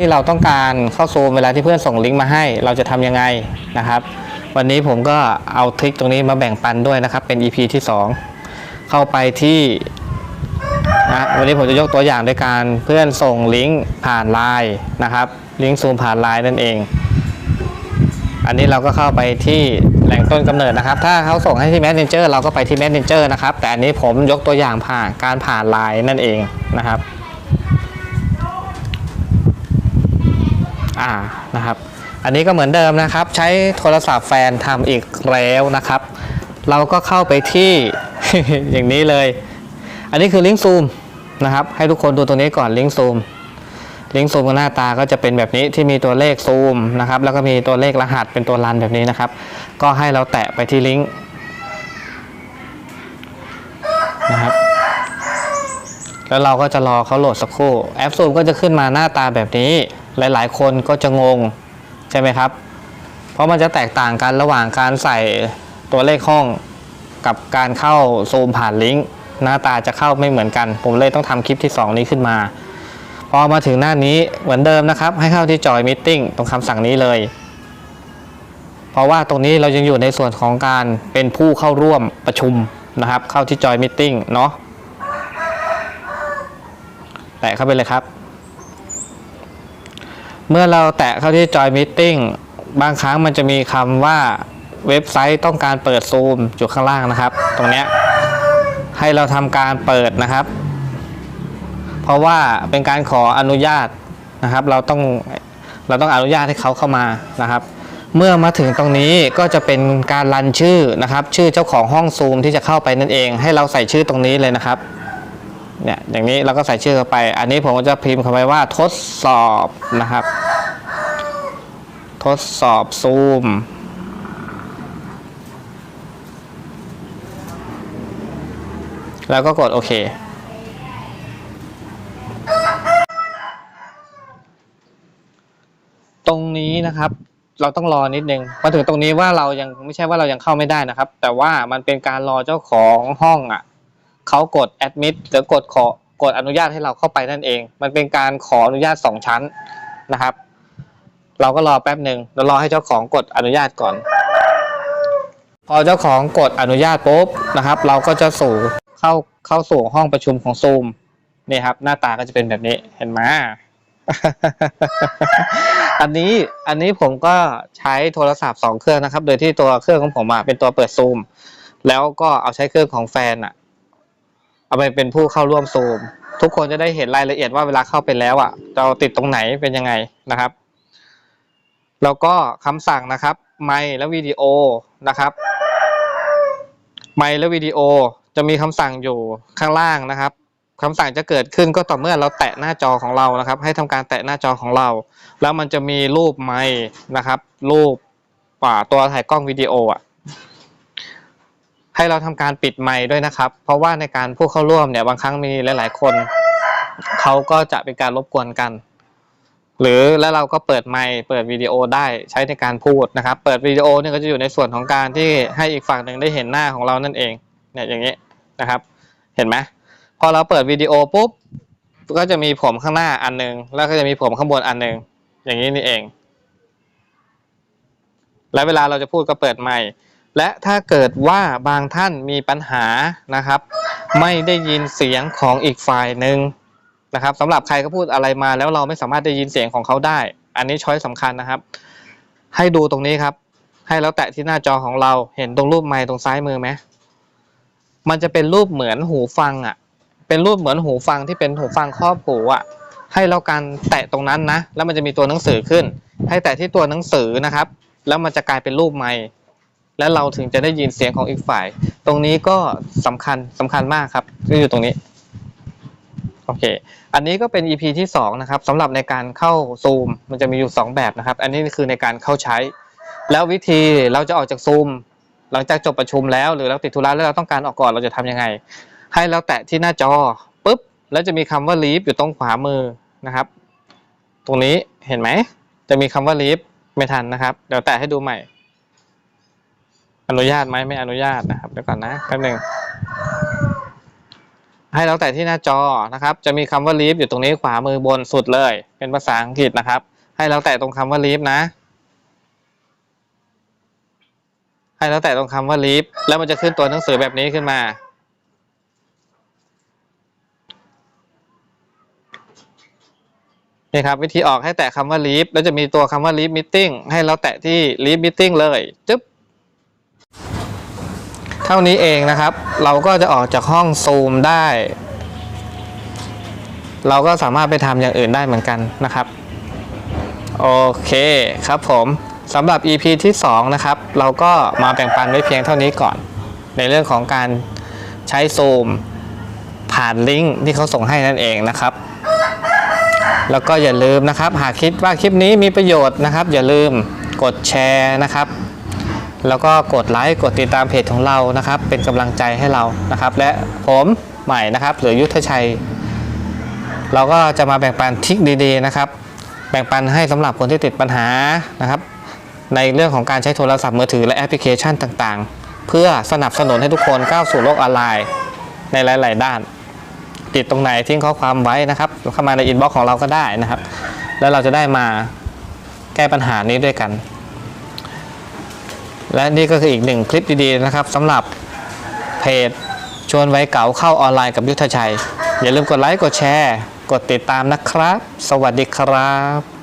ที่เราต้องการเข้าซูมเวลาที่เพื่อนส่งลิงก์มาให้ เราจะทำยังไงนะครับ วันนี้ผมก็เอาทริคตรงนี้มาแบ่งปันด้วยนะครับ เป็น EP ที่ 2 เข้าไปที่นะวันนี้ผมจะยกตัวอย่างด้วยการเพื่อนส่งลิงก์ผ่านไลน์นะครับ ลิงก์ซูมผ่านไลน์นั่นเอง อันนี้เราก็เข้าไปที่แหล่งต้นกำเนิดนะครับ ถ้าเขาส่งให้ที่ Messenger เราก็ไปที่ Messenger นะครับ แต่อันนี้ผมยกตัวอย่างผ่านการผ่านไลน์นั่นเองนะครับ อ่านะครับ อันนี้ก็เหมือนเดิมนะครับ ใช้โทรศัพท์แฟนทำอีกแล้วนะครับ เราก็เข้าไปที่ อย่างนี้เลย อันนี้คือลิงก์ซูมนะครับ ให้ทุกคนดูตัวนี้ก่อนลิงก์ซูมลิงก์ซูมกับหน้าตาก็จะเป็นแบบนี้ที่มีตัวเลขซูมนะครับ แล้วก็มีตัวเลขรหัสเป็นตัวรันแบบนี้นะครับ ก็ให้เราแตะไปที่ลิงก์นะครับแล้วเราก็จะรอเขาโหลดสักครู่ แอปซูมก็จะขึ้นมาหน้าตาแบบนี้ หลายๆ คนก็จะงงใช่ไหมครับ เพราะมันจะแตกต่างกันระหว่างการใส่ตัวเลขห้องกับการเข้าซูมผ่านลิงก์หน้าตาจะเข้าไม่เหมือนกัน ผมเลยต้องทำคลิปที่ 2 นี้ขึ้นมา พอมาถึงหน้านี้เหมือนเดิมนะครับ ให้เข้าที่จอยมิ e ตรงคำสั่งนี้เลย เพราะว่าตรงนี้เรายังอยู่ในส่วนของการเป็นผู้เข้าร่วมประชุมนะครับ เข้าที่จอยมิ e เนาะแตะเข้าไปเลยครับ เมื่อเราแตะเข้าที่จอยมิ e t i n g บางครั้งมันจะมีคำว่าเว็บไซต์ต้องการเปิดซูมอยู่ข้างล่างนะครับ ตรงนี้ให้เราทำการเปิดนะครับ เพราะว่าเป็นการขออนุญาตนะครับ เราต้องเราต้องอนุญาตให้เขาเข้ามานะครับ เมื่อมาถึงตรงนี้ก็จะเป็นการรันชื่อนะครับ ชื่อเจ้าของห้องซูมที่จะเข้าไปนั่นเอง ให้เราใส่ชื่อตรงนี้เลยนะครับ เนี่ยอย่างนี้เราก็ใส่ชื่อเข้าไป อันนี้ผมก็จะพิมพ์เข้าไปว่าทดสอบนะครับ ทดสอบซูมแล้วก็กดโอเค ตรงนี้นะครับ เราต้องรอนิดนึงมาถึงตรงนี้ว่าเรายังไม่ใช่ว่าเรายังเข้าไม่ได้นะครับ แต่ว่ามันเป็นการรอเจ้าของห้องอะ เขากด admit หรือกดขอกดอนุญาตให้เราเข้าไปนั่นเอง มันเป็นการขออนุญาตสองชั้นนะครับ เราก็รอแป๊บหนึ่งเรารอให้เจ้าของกดอนุญาตก่อน พอเจ้าของกดอนุญาตปุ๊บนะครับ เราก็จะสู่เข้าเข้าสู่ห้องประชุมของซูมนี่ครับ หน้าตาก็จะเป็นแบบนี้เห็นไหมอันนี้อันนี้ผมก็ใช้โทรศัพท์สองเครื่องนะครับ โดยที่ตัวเครื่องของผมเป็นตัวเปิดซูมแล้วก็เอาใช้เครื่องของแฟนอะ เอาไปเป็นผู้เข้าร่วมซูม ทุกคนจะได้เห็นรายละเอียดว่าเวลาเข้าไปแล้วอะเราติดตรงไหนเป็นยังไงนะครับ แล้วก็คำสั่งนะครับ ไมค์และวิดีโอนะครับ ไมค์และวิดีโอจะมีคำสั่งอยู่ข้างล่างนะครับคำสั่งจะเกิดขึ้นก็ต่อเมื่อเราแตะหน้าจอของเรานะครับ ให้ทำการแตะหน้าจอของเรา แล้วมันจะมีรูปไมค์นะครับ รูปป่าตัวถ่ายกล้องวิดีโออะ ให้เราทำการปิดไมค์ด้วยนะครับ เพราะว่าในการผู้เข้าร่วมเนี่ยบางครั้งมีหลาย ๆ คนเขาก็จะเป็นการรบกวนกัน หรือแล้วเราก็เปิดไมค์เปิดวิดีโอได้ใช้ในการพูดนะครับ เปิดวิดีโอเนี่ยก็จะอยู่ในส่วนของการที่ให้อีกฝั่งหนึ่งได้เห็นหน้าของเรานั่นเองเนี่ยอย่างนี้นะครับ เห็นไหมพอเราเปิดวิดีโอปุ๊บก็จะมีผมข้างหน้าอันหนึงแล้วก็จะมีผมข้างบนอันหนึงอย่างนี้นี่เอง และเวลาเราจะพูดก็เปิดไมค์ และถ้าเกิดว่าบางท่านมีปัญหานะครับ ไม่ได้ยินเสียงของอีกฝ่ายหนึ่งนะครับสำหรับใครก็พูดอะไรมาแล้วเราไม่สามารถได้ยินเสียงของเขาได้ อันนี้ช้อยสำคัญนะครับ ให้ดูตรงนี้ครับ ให้เราแตะที่หน้าจอของเราเห็นตรงรูปไมค์ตรงซ้ายมือไหมมันจะเป็นรูปเหมือนหูฟังอะ เป็นรูปเหมือนหูฟังที่เป็นหูฟังครอบหูอะ ให้เราการแตะตรงนั้นนะ แล้วมันจะมีตัวหนังสือขึ้น ให้แตะที่ตัวหนังสือนะครับ แล้วมันจะกลายเป็นรูปไมค์ และเราถึงจะได้ยินเสียงของอีกฝ่าย ตรงนี้ก็สำคัญสำคัญมากครับที่อยู่ตรงนี้โอเค อันนี้ก็เป็น EP ที่ 2 นะครับสำหรับในการเข้าซูมมันจะมีอยู่ 2 แบบนะครับ อันนี้คือในการเข้าใช้ แล้ววิธีเราจะออกจากซูมหลังจากจบประชุมแล้ว หรือเราติดธุระแล้วเราต้องการออกก่อนเราจะทำยังไง ให้เราแตะที่หน้าจอปุ๊บแล้วจะมีคำว่า leave อยู่ตรงขวามือนะครับ ตรงนี้เห็นไหม จะมีคำว่า leave ไม่ทันนะครับ เดี๋ยวแตะให้ดูใหม่ อนุญาตไหมไม่อนุญาตนะครับเดี๋ยวก่อนนะแป๊บหนึ่งให้เราแตะที่หน้าจอนะครับ จะมีคำว่า leave อยู่ตรงนี้ขวามือบนสุดเลย เป็นภาษาอังกฤษนะครับ ให้เราแตะตรงคำว่า leave นะ ให้เราแตะตรงคำว่า leave แล้วมันจะขึ้นตัวหนังสือแบบนี้ขึ้นมานี่ครับวิธีออกให้แตะคำว่า leave แล้วจะมีตัวคำว่า leave meeting ให้เราแตะที่ leave meeting เลยจึ๊บ เท่านี้เองนะครับ เราก็จะออกจากห้องซูมได้ เราก็สามารถไปทำอย่างอื่นได้เหมือนกันนะครับ โอเคครับผมสำหรับ EP ที่ 2 นะครับ เราก็มาแบ่งปันไว้เพียงเท่านี้ก่อน ในเรื่องของการใช้ซูมผ่านลิงก์ที่เขาส่งให้นั่นเองนะครับ แล้วก็อย่าลืมนะครับ หากคิดว่าคลิปนี้มีประโยชน์นะครับ อย่าลืมกดแชร์นะครับ แล้วก็กดไลค์กดติดตามเพจของเรานะครับ เป็นกำลังใจให้เรานะครับ และผมใหม่นะครับหรือยุทธชัย เราก็จะมาแบ่งปันทิคดีๆนะครับ แบ่งปันให้สำหรับคนที่ติดปัญหานะครับ ในเรื่องของการใช้โทรศัพท์มือถือและแอปพลิเคชันต่างๆ เพื่อสนับสนุนให้ทุกคนก้าวสู่โลกออนไลน์ ในหลาย ๆ ด้าน ติดตรงไหนทิ้งข้อความไว้นะครับเข้ามาในอินบ็อกซ์ของเราก็ได้นะครับ แล้วเราจะได้มาแก้ปัญหานี้ด้วยกัน และนี่ก็คืออีกหนึ่งคลิปดีๆนะครับสำหรับเพจชวนไว้เก๋าเข้าออนไลน์กับยุทธชัย อย่าลืมกดไลค์กดแชร์ กดติดตามนะครับ สวัสดีครับ